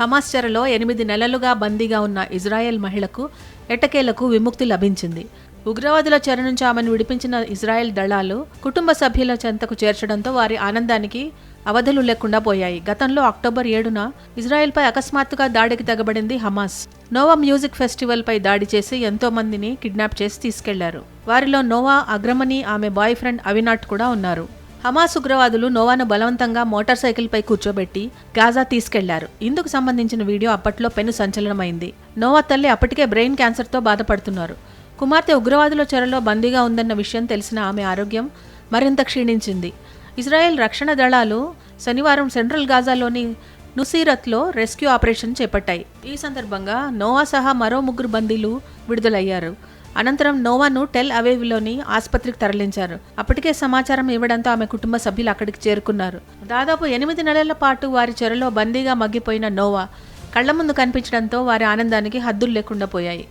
Hamas చెరలో ఎనిమిది నెలలుగా బందీగా ఉన్న ఇజ్రాయెల్ మహిళకు ఎటకేలకు విముక్తి లభించింది. ఉగ్రవాదుల చెర నుంచి ఆమెను విడిపించిన ఇజ్రాయెల్ దళాలు కుటుంబ సభ్యుల చెంతకు చేర్చడంతో వారి ఆనందానికి అవధులు లేకుండా పోయాయి. గతంలో అక్టోబర్ ఏడున ఇజ్రాయెల్పై అకస్మాత్తుగా దాడికి తెగబడింది హమాస్. నోవా మ్యూజిక్ ఫెస్టివల్పై దాడి చేసి ఎంతో మందిని కిడ్నాప్ చేసి తీసుకెళ్ళారు. వారిలో నోవా అగ్రమణి ఆమె బాయ్ ఫ్రెండ్ అవినాట్ కూడా ఉన్నారు. హమాస్ ఉగ్రవాదులు నోవాను బలవంతంగా మోటార్ సైకిల్పై కూర్చోబెట్టి గాజా తీసుకెళ్ళారు. ఇందుకు సంబంధించిన వీడియో అప్పట్లో పెను సంచలనమైంది. నోవా తల్లి అప్పటికే బ్రెయిన్ క్యాన్సర్తో బాధపడుతున్నారు. కుమార్తె ఉగ్రవాదుల చెరలో బందీగా ఉందన్న విషయం తెలిసిన ఆమె ఆరోగ్యం మరింత క్షీణించింది. ఇజ్రాయెల్ రక్షణ దళాలు శనివారం సెంట్రల్ గాజాలోని నుసీరత్లో రెస్క్యూ ఆపరేషన్ చేపట్టాయి. ఈ సందర్భంగా నోవా సహా మరో ముగ్గురు బందీలు విడుదలయ్యారు. అనంతరం నోవాను టెల్ అవేవ్లోని ఆసుపత్రికి తరలించారు. అప్పటికే సమాచారం ఇవ్వడంతో ఆమె కుటుంబ సభ్యులు అక్కడికి చేరుకున్నారు. దాదాపు ఎనిమిది నెలల పాటు వారి చెరలో బందీగా మగ్గిపోయిన నోవా కళ్ళ ముందు కనిపించడంతో వారి ఆనందానికి హద్దులు లేకుండా పోయాయి.